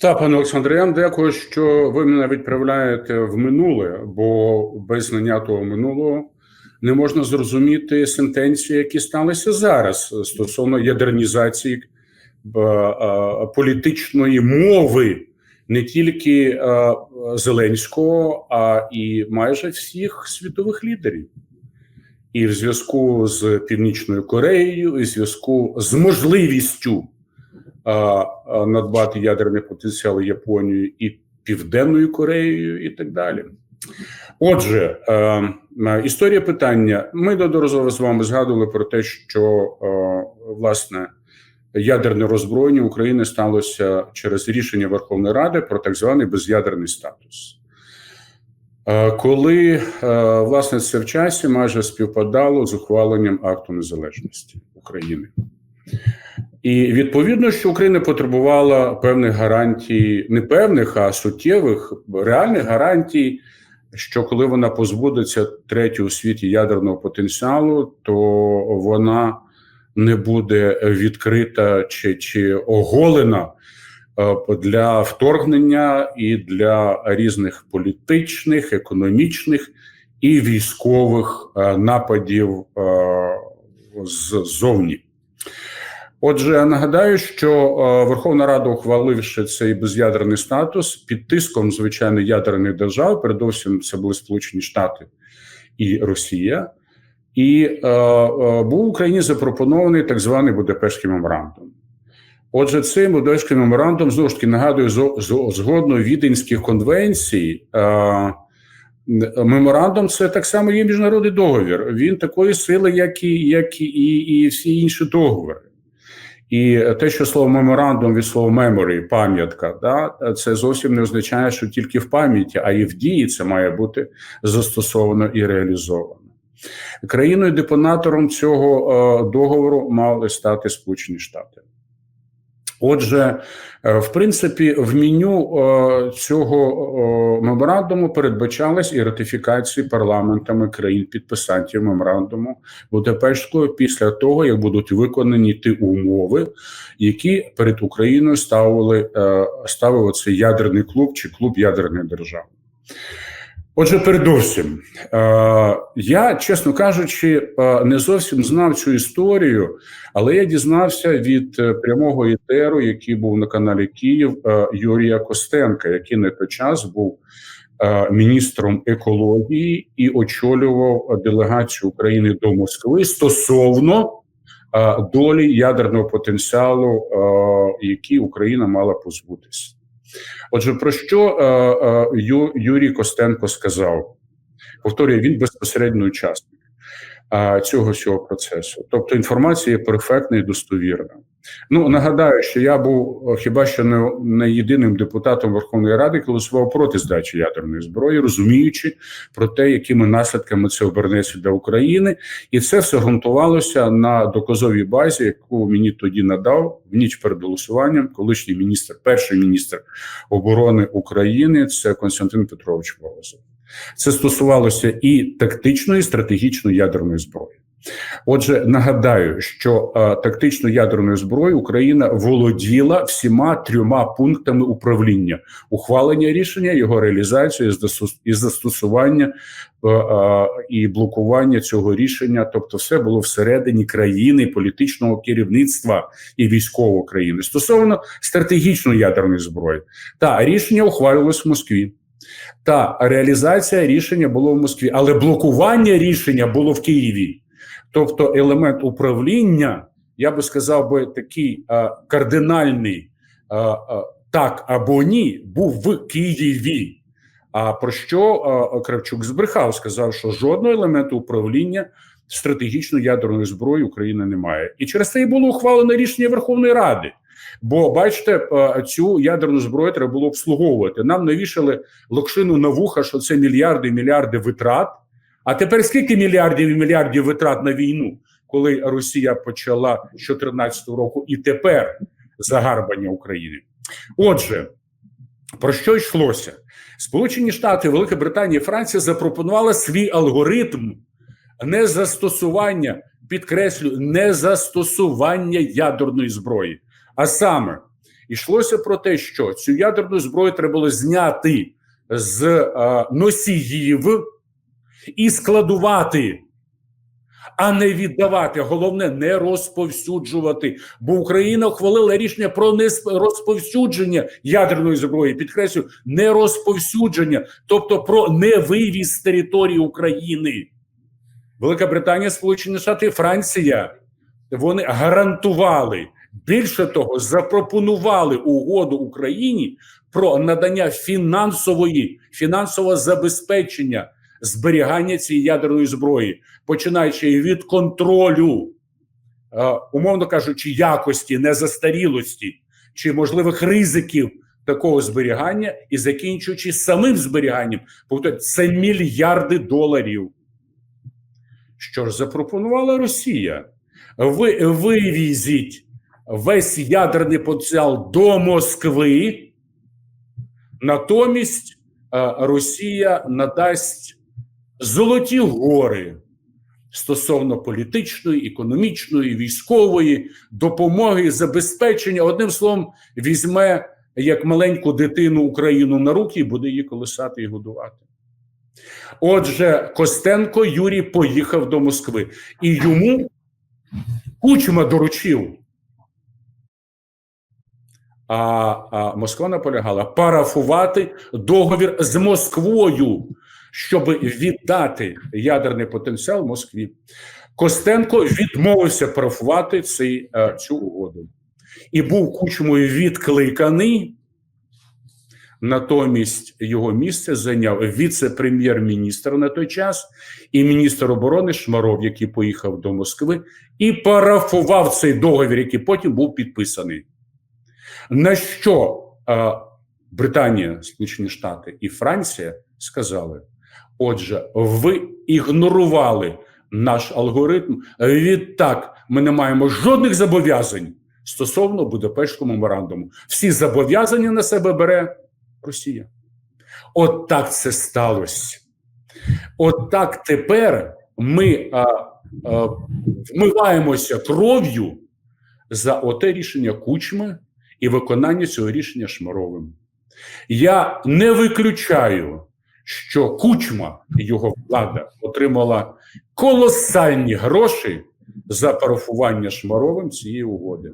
Так, пане Олександре, вам дякую, що ви мене відправляєте в минуле, бо без знання того минулого не можна зрозуміти сентенції, які сталися зараз стосовно ядернізації е, е, політичної мови не тільки е, Зеленського, а і майже всіх світових лідерів. І в зв'язку з Північною Кореєю, і в зв'язку з можливістю надбати ядерний потенціал Японією і Південною Кореєю, і так далі. Отже, історія питання. Ми неодноразово з вами згадували про те, що власне ядерне роззброєння України сталося через рішення Верховної Ради про так званий без'ядерний статус. Коли власне це в часі майже співпадало з ухваленням акту незалежності України. І відповідно, що Україна потребувала певних гарантій, не певних, а суттєвих реальних гарантій, що коли вона позбудеться третього у світі ядерного потенціалу, то вона не буде відкрита чи, чи оголена е, для вторгнення і для різних політичних, економічних і військових е, нападів е, ззовні. Отже, я нагадаю, що е, Верховна Рада, ухваливши цей без'ядерний статус під тиском звичайно ядерних держав, передовсім це були Сполучені Штати і Росія, і е, е, був Україні запропонований так званий Будапештський меморандум. Отже, цей Будапештський меморандум знову ж таки нагадую згодно Віденських конвенцій. Е, Меморандум це так само є міжнародний договір. Він такої сили, як і як і, і всі інші договори. І те, що слово меморандум від слова memory, пам'ятка, да, це зовсім не означає, що тільки в пам'яті, а і в дії це має бути застосовано і реалізовано. Країною депонатором цього е, договору мали стати Сполучені Штати. Отже, е, в принципі, в меню е, цього меморандуму передбачалась і ратифікації парламентами країн-підписантів меморандуму Будапештського після того, як будуть виконані ті умови, які перед Україною ставили е, ставив цей ядерний клуб чи клуб ядерних держав. Отже, передовсім, я, чесно кажучи, не зовсім знав цю історію, але я дізнався від е, прямого етеру, який був на каналі Київ Юрія Костенка, який на той час був міністром екології і очолював делегацію України до Москви стосовно долі ядерного потенціалу, який Україна мала позбутися. Отже, про що е, е, Юрій Костенко сказав? Повторюю, він безпосередньо учасник цього всього процесу. Тобто інформація є перфектна і достовірна. Ну нагадаю, що я був хіба що не, не єдиним депутатом Верховної Ради, який голосував проти здачі ядерної зброї, розуміючи про те, якими наслідками це обернеться для України, і це все ґрунтувалося на доказовій базі, яку мені тоді надав в ніч перед голосуванням, колишній міністр, перший міністр оборони України, це Константин Петрович Волосов. Це стосувалося і тактичної, і стратегічної ядерної зброї. Отже, нагадаю, що е, тактичною ядерною зброєю Україна володіла всіма трьома пунктами управління: ухвалення рішення, його реалізацію і застосування е, е, і блокування цього рішення. Тобто, все було всередині країни, політичного керівництва і військової країни стосовно стратегічної ядерної зброї. Та рішення ухвалювалось в Москві. Та реалізація рішення було в Москві, але блокування рішення було в Києві. Тобто елемент управління, я би сказав би такий а, кардинальний а, а, так або ні, був в Києві. А про що а, Кравчук збрехав? Сказав, що жодного елементу управління стратегічної ядерної зброї Україна не має. І через це і було ухвалено рішення Верховної Ради. Бо бачите, цю ядерну зброю треба було обслуговувати. Нам навішали локшину на вуха, що це мільярди і мільярди витрат. А тепер скільки мільярдів і мільярдів витрат на війну, коли Росія почала з 2014 року і тепер загарбання України? Отже, про що йшлося? Сполучені Штати, Велика Британія і Франція запропонували свій алгоритм незастосування, підкреслю, незастосування ядерної зброї. А саме йшлося про те, що цю ядерну зброю треба було зняти з е, носіїв і складувати, а не віддавати. Головне, не розповсюджувати. Бо Україна ухвалила рішення про не розповсюдження ядерної зброї. Підкреслю, не розповсюдження, тобто про невивіз з території України. Велика Британія, Сполучені Штати, Франція вони гарантували. Більше того, запропонували угоду Україні про надання фінансової фінансового забезпечення зберігання цієї ядерної зброї, починаючи від контролю, е, умовно кажучи, якості, незастарілості чи можливих ризиків такого зберігання, і закінчуючи самим зберіганням, це мільярди доларів. Що ж запропонувала Росія? Ви вивізіть весь ядерний потенціал до Москви, натомість е, Росія надасть золоті гори стосовно політичної, економічної, військової допомоги, забезпечення. Одним словом, візьме як маленьку дитину Україну на руки і буде її колисати і годувати. Отже, Костенко Юрій поїхав до Москви, і йому Кучма доручив. А, Москва наполягала парафувати договір з Москвою, щоб віддати ядерний потенціал Москві. Костенко відмовився парафувати цей, а, цю угоду і був кучмою відкликаний. Натомість його місце зайняв віце-прем'єр-міністр на той час і міністр оборони Шмаров, який поїхав до Москви, і парафував цей договір, який потім був підписаний. На що е, Британія, Сполучені Штати і Франція сказали: отже, ви ігнорували наш алгоритм. Відтак, ми не маємо жодних зобов'язань стосовно Будапештського меморандуму. Всі зобов'язання на себе бере. Росія. От так це сталося. От так тепер ми а, а, вмиваємося кров'ю за оте рішення кучми і виконання цього рішення Шмаровим. Я не виключаю, що кучма і його влада отримала колосальні гроші за парафування Шмаровим цієї угоди.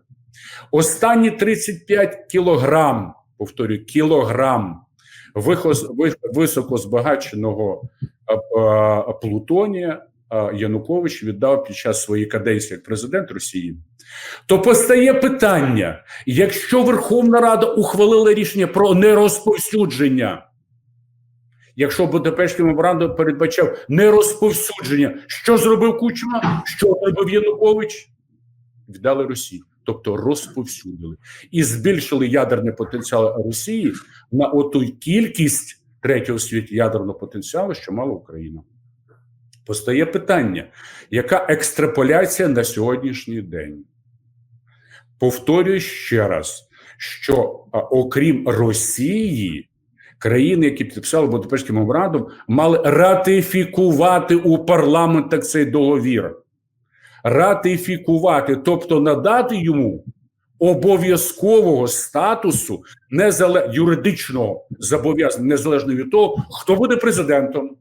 Останні 35 кілограм повторюю, кілограм високо збагаченого плутонія Янукович віддав під час своєї каденції як президент Росії. То постає питання: якщо Верховна Рада ухвалила рішення про нерозповсюдження, якщо Будапештський меморандум передбачав нерозповсюдження, що зробив Кучма? Що зробив Янукович? Віддали Росії тобто розповсюдили і збільшили ядерний потенціал Росії на оту кількість третього світу ядерного потенціалу, що мала Україна. Постає питання, яка екстраполяція на сьогоднішній день? Повторюю ще раз, що окрім Росії, країни, які підписали Будапештський меморандум, мали ратифікувати у парламентах цей договір ратифікувати, тобто надати йому обов'язкового статусу незале... юридичного зобов'язання, незалежно від того, хто буде президентом,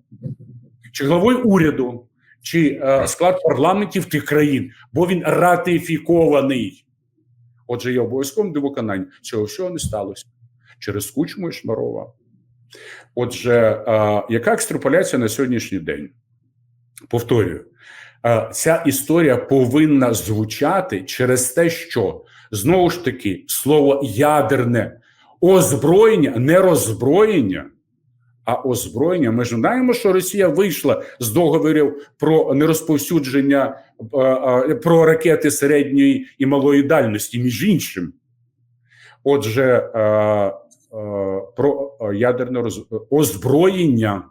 чи главою уряду, чи е, склад парламентів тих країн, бо він ратифікований. Отже, є обов'язковим до виконання. Цього всього не сталося через Кучму і Шмарова. Отже, е, яка екстраполяція на сьогоднішній день? Повторюю, Е, ця історія повинна звучати через те, що знову ж таки слово ядерне озброєння, не роззброєння, а озброєння. Ми ж знаємо, що Росія вийшла з договорів про нерозповсюдження е, е, про ракети середньої і малої дальності, між іншим. Отже, про ядерне озброєння.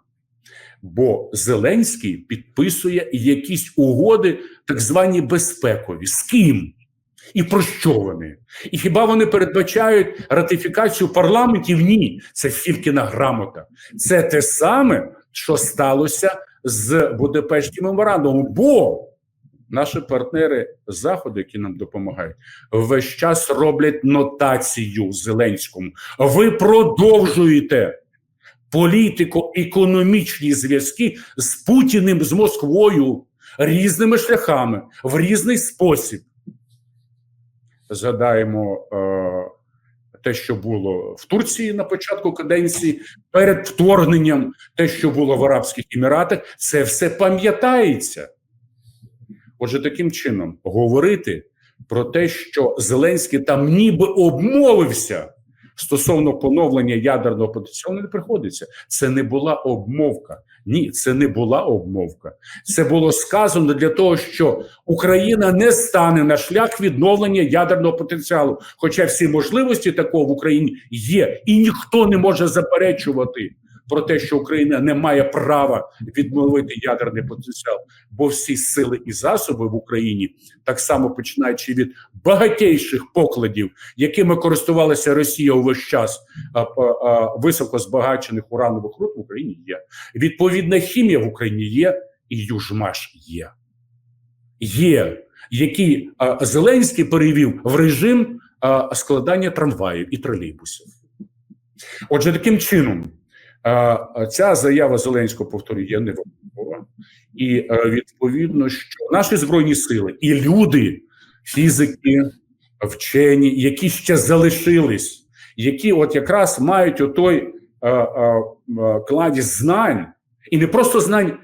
Бо Зеленський підписує якісь угоди, так звані безпекові. З ким? І про що вони? І хіба вони передбачають ратифікацію парламентів? Ні, це Фількіна грамота. Це те саме, що сталося з Будапештським меморандумом. Бо наші партнери з заходу, які нам допомагають, весь час роблять нотацію Зеленському. Ви продовжуєте політико-економічні зв'язки з Путіним з Москвою різними шляхами в різний спосіб. Згадаємо е, те, що було в Турції на початку каденції, перед вторгненням, те, що було в Арабських Еміратах, це все пам'ятається. Отже, таким чином говорити про те, що Зеленський там ніби обмовився стосовно поновлення ядерного потенціалу, не приходиться. Це не була обмовка. Ні, це не була обмовка. Це було сказано для того, що Україна не стане на шлях відновлення ядерного потенціалу. Хоча всі можливості такого в Україні є, і ніхто не може заперечувати про те, що Україна не має права відновити ядерний потенціал, бо всі сили і засоби в Україні, так само починаючи від багатейших покладів, якими користувалася Росія увесь час високо збагачених уранових руд в Україні є. Відповідна хімія в Україні є, і Южмаш є. Є, який а, Зеленський перевів в режим а, складання трамваїв і тролейбусів. Отже, таким чином. Ця заява Зеленського повторюю, є невипадкова. І е, відповідно, що наші збройні сили і люди, фізики, вчені, які ще залишились, які от якраз мають отой а, а, кладість знань, і не просто знань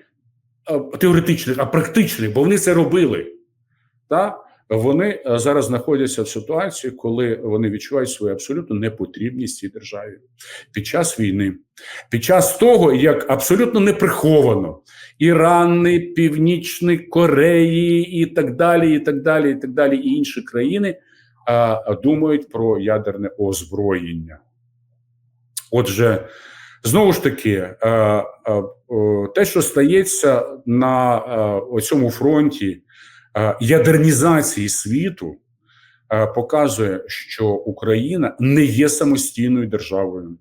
теоретичних, а практичних, бо вони це робили. Та? Вони е, зараз знаходяться в ситуації, коли вони відчувають свою абсолютну непотрібність цій державі під час війни, під час того, як абсолютно неприховано Ірани, Північної Кореї і так далі, і так далі, і так далі, і інші країни а, думають про ядерне озброєння. Отже, знову ж таки, а, а, те, що стається на цьому фронті. Е, ядернізації світу е, показує, що Україна не є самостійною державою,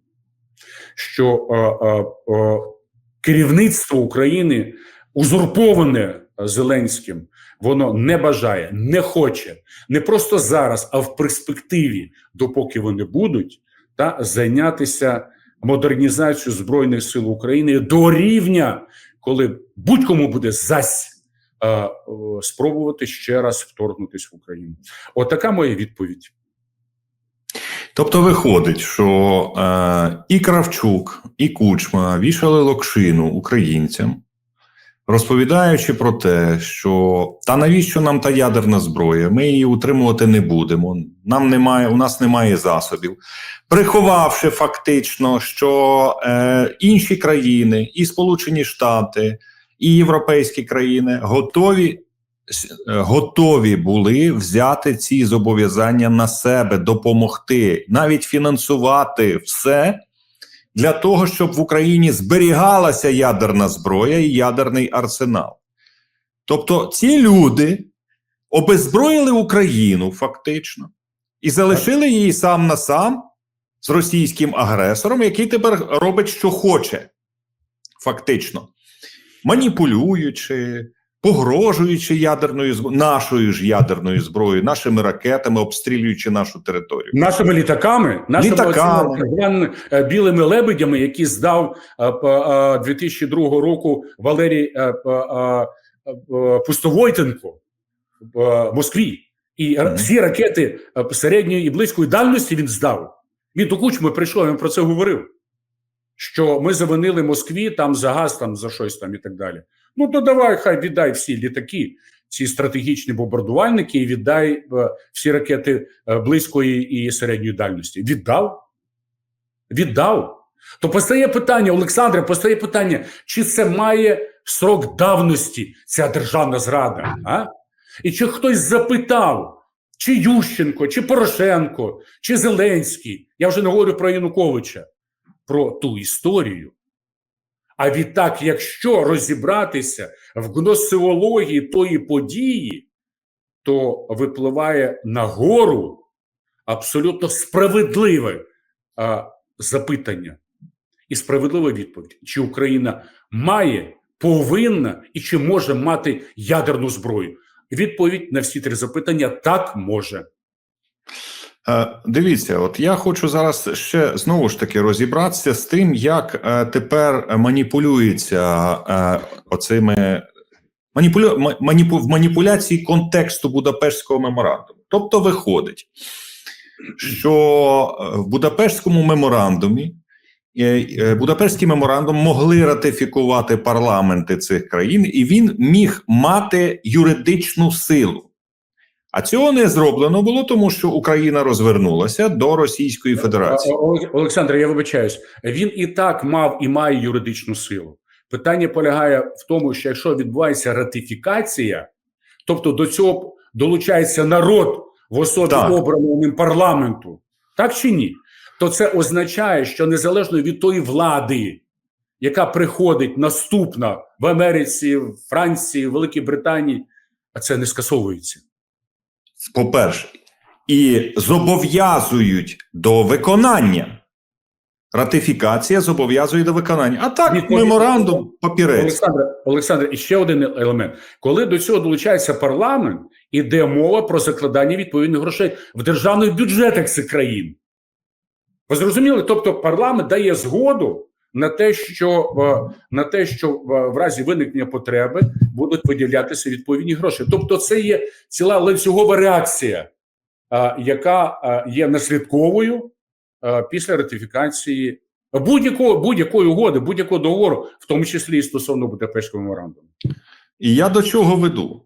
що е, керівництво України узурповане Зеленським, воно не бажає, не хоче. Не просто зараз, а в перспективі, допоки вони будуть, та зайнятися модернізацією збройних сил України до рівня, коли будь-кому буде зась спробувати ще раз вторгнутися в Україну. Отака моя відповідь. Тобто виходить, що е, і Кравчук, і Кучма вішали локшину українцям, розповідаючи про те, що та навіщо нам та ядерна зброя, ми її утримувати не будемо. Нам немає, у нас немає засобів, приховавши фактично, що е, інші країни, і Сполучені Штати і європейські країни готові готові були взяти ці зобов'язання на себе, допомогти, навіть фінансувати все для того, щоб в Україні зберігалася ядерна зброя і ядерний арсенал. Тобто ці люди обезброїли Україну фактично і залишили її сам на сам з російським агресором, який тепер робить, що хоче, фактично маніпулюючи, погрожуючи ядерною нашою ж ядерною зброєю, нашими ракетами, обстрілюючи нашу територію, нашими літаками, нашими літаками. Е, білими лебедями, які здав 2002 е, року Валерій е, Пустовойтенко в Москві. І всі ракети середньої і близької дальності він здав. Він до кучми прийшов, він про це говорив що ми завинили Москві там за газ, там за щось там і так далі. Ну то давай, хай віддай всі літаки, ці стратегічні бомбардувальники, і віддай е, всі ракети е, близької і середньої дальності. Віддав? Віддав. То постає питання, Олександре, постає питання, чи це має срок давності ця державна зрада? А? І чи хтось запитав, чи Ющенко, чи Порошенко, чи Зеленський? Я вже не говорю про Януковича про ту історію. А відтак, якщо розібратися в гносеології тої події, то випливає нагору абсолютно справедливе а, запитання і справедлива відповідь: чи Україна має, повинна і чи може мати ядерну зброю? Відповідь на всі три запитання так може. Е, Дивіться, от я хочу зараз ще знову ж таки розібратися з тим, як е, тепер маніпулюється е, оцими маніпулю, маніпу, в маніпуляції контексту Будапештського меморандуму. Тобто виходить, що в Будапештському меморандумі Будапештський меморандум могли ратифікувати парламенти цих країн, і він міг мати юридичну силу. А цього не зроблено було, тому що Україна розвернулася до Російської Федерації. Олег- Олександр, я вибачаюсь. Він і так мав і має юридичну силу. Питання полягає в тому, що якщо відбувається ратифікація, тобто до цього долучається народ в особі обраного ним парламенту, так чи ні? То це означає, що незалежно від тої влади, яка приходить наступна в Америці, в Франції, в Великій Британії, а це не скасовується. По-перше, і зобов'язують до виконання. Ратифікація зобов'язує до виконання. А так, Відповідно- меморандум, папірець. Олександр, Олександр, і ще один елемент. Коли до цього долучається парламент, іде мова про закладання відповідних грошей в державних бюджетах цих країн. Ви зрозуміли? Тобто парламент дає згоду на те, що е, на те, що в, в разі виникнення потреби будуть виділятися відповідні гроші. Тобто, це є ціла ланцюгова реакція, е, яка е, є наслідковою е, після ратифікації будь-якої будь-якої угоди, будь-якого договору, в тому числі і стосовно Будапештського меморандуму. І я до чого веду?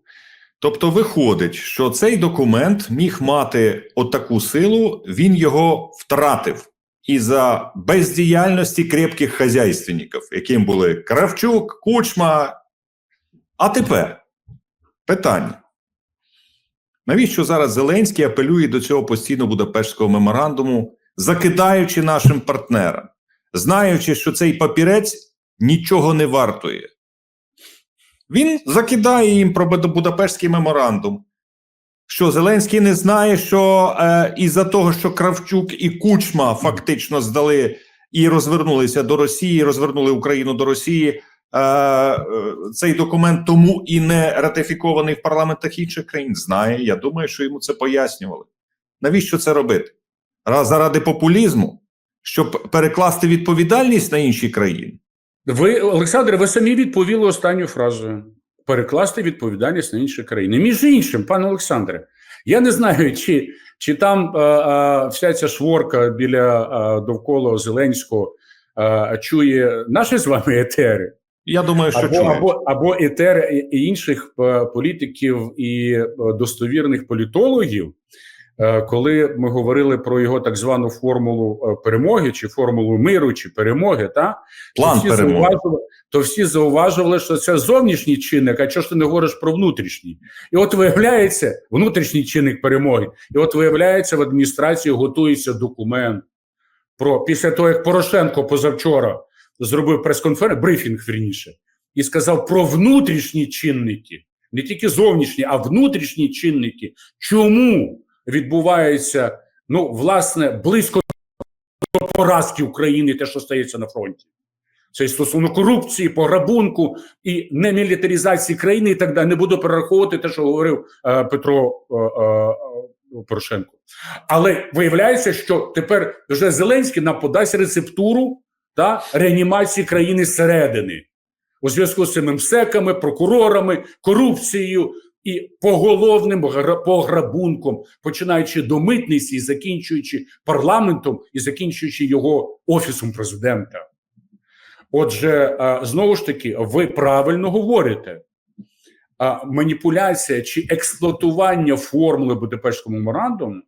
Тобто, виходить, що цей документ міг мати отаку силу, він його втратив із-за бездіяльності крепких хазяйственників, яким були Кравчук, Кучма. А тепер питання. Навіщо зараз Зеленський апелює до цього постійно Будапештського меморандуму, закидаючи нашим партнерам, знаючи, що цей папірець нічого не вартує? Він закидає їм про Буд- Будапештський меморандум. Що Зеленський не знає, що е, із-за того, що Кравчук і Кучма фактично здали і розвернулися до Росії, розвернули Україну до Росії. Е, е, цей документ тому і не ратифікований в парламентах інших країн. Знає. Я думаю, що йому це пояснювали. Навіщо це робити? Раз заради популізму, щоб перекласти відповідальність на інші країни. Ви, Олександре, ви самі відповіли останню фразу: перекласти відповідальність на інші країни. Між іншим, пане Олександре, я не знаю, чи, чи там е, е, вся ця шворка біля е, довкола Зеленського е, чує наші з вами етери. Я думаю, що або, або, або етер і- інших політиків і достовірних політологів, коли ми говорили про його так звану формулу перемоги, чи формулу миру, чи перемоги, та План всі перемоги. То всі зауважували, що це зовнішній чинник, а чого ж ти не говориш про внутрішній? І от виявляється, внутрішній чинник перемоги. І от виявляється, в адміністрації готується документ про після того, як Порошенко позавчора зробив прес-конференцію, брифінг вірніше, і сказав про внутрішні чинники, не тільки зовнішні, а внутрішні чинники. Чому відбувається ну, власне, близько поразки України, те, що стається на фронті? Це стосовно корупції, пограбунку і немілітаризації країни, і так далі. Не буду перераховувати те, що говорив е, Петро е, е, Порошенко. Але виявляється, що тепер вже Зеленський нам подасть рецептуру та реанімації країни зсередини у зв'язку з цими МСЕКами, прокурорами, корупцією і поголовним пограбунком, починаючи до митниці і закінчуючи парламентом і закінчуючи його офісом президента. Отже, знову ж таки, ви правильно говорите. Маніпуляція чи експлуатування формули Будапештського меморандуму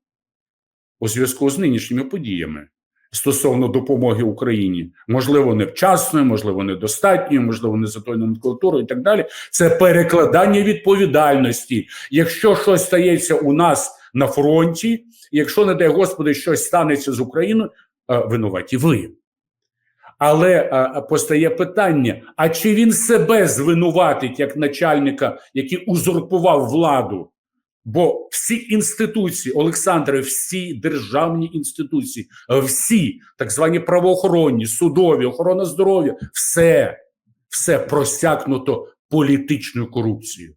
у зв'язку з нинішніми подіями стосовно допомоги Україні, можливо, невчасною, можливо, недостатньою, можливо, не за тою номенклатурою і так далі. Це перекладання відповідальності. Якщо щось стається у нас на фронті, якщо, не дай Господи, щось станеться з Україною, е, винуваті ви. Але е, постає питання: а чи він себе звинуватить як начальника, який узурпував владу? Бо всі інституції, Олександре, всі державні інституції, е, всі так звані правоохоронні, судові, охорона здоров'я, все, все просякнуто політичною корупцією.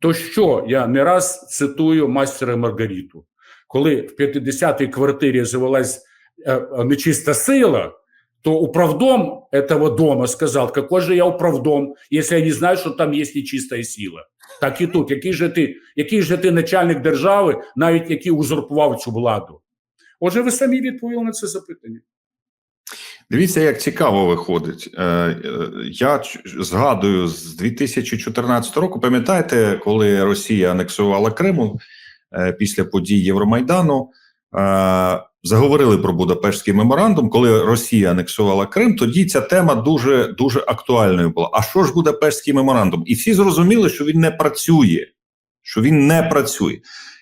то що я не раз цитую мастера Маргариту, коли в 50-й квартирі завелась э, нечиста сила, то управдом этого дома сказал, какой же я управдом, если я не знаю, що там є нечиста сила. Так і тут, який же ти, який же ти начальник держави, навіть який узурпував цю владу? Отже, ви самі відповіли на це запитання. Дивіться, як цікаво виходить. Е, е, Я згадую з 2014 року. Пам'ятаєте, коли Росія анексувала Криму е, після подій Євромайдану? Заговорили про Будапештський меморандум. Коли Росія анексувала Крим, тоді ця тема дуже дуже актуальною була. А що ж Будапештський меморандум? І всі зрозуміли, що він не працює, що він не працює.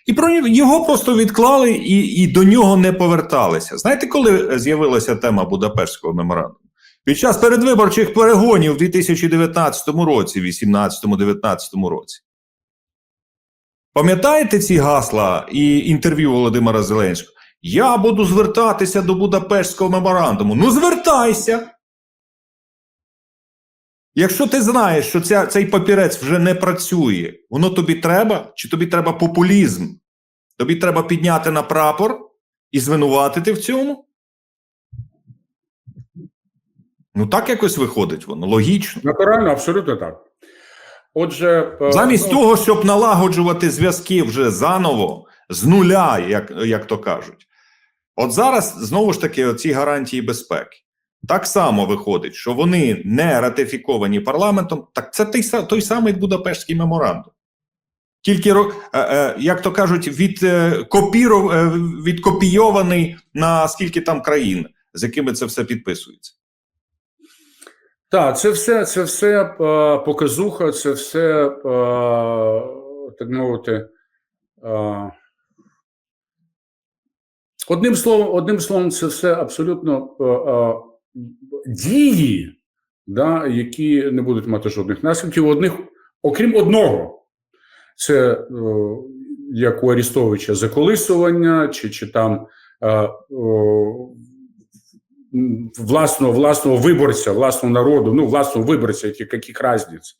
І про його просто відклали і, і до нього не поверталися. Знаєте, коли з'явилася тема Будапештського меморандуму? Під час передвиборчих перегонів у 2019 році, 18-19 році. Пам'ятаєте ці гасла і інтерв'ю Володимира Зеленського? Я буду звертатися до Будапештського меморандуму. Ну, звертайся. Якщо ти знаєш, що ця, цей папірець вже не працює, воно тобі треба, чи тобі треба популізм? Тобі треба підняти на прапор і звинуватити в цьому? Ну, так якось виходить воно, логічно. Натурально, абсолютно так. Отже, е, Замість ну, того, щоб налагоджувати зв'язки вже заново, з нуля, як, як то кажуть. От зараз знову ж таки ці гарантії безпеки. Так само виходить, що вони не ратифіковані парламентом, так це той, той самий Будапештський меморандум. Тільки, е, е, як то кажуть, від, е, копіров, відкопійований на скільки там країн, з якими це все підписується. Так, це все, це все показуха, це все, так мовити. Е, одним словом, одним словом, це все абсолютно е, е, дії, да, які не будуть мати жодних наслідків. Одних, окрім одного, це е, як у Арістовича заколисування, чи, чи там е, м, власного, власного виборця, власного народу, ну, власного виборця, яких, каких разниц.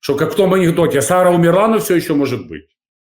Что как в том анекдоте, Сара умерла, все еще может быть.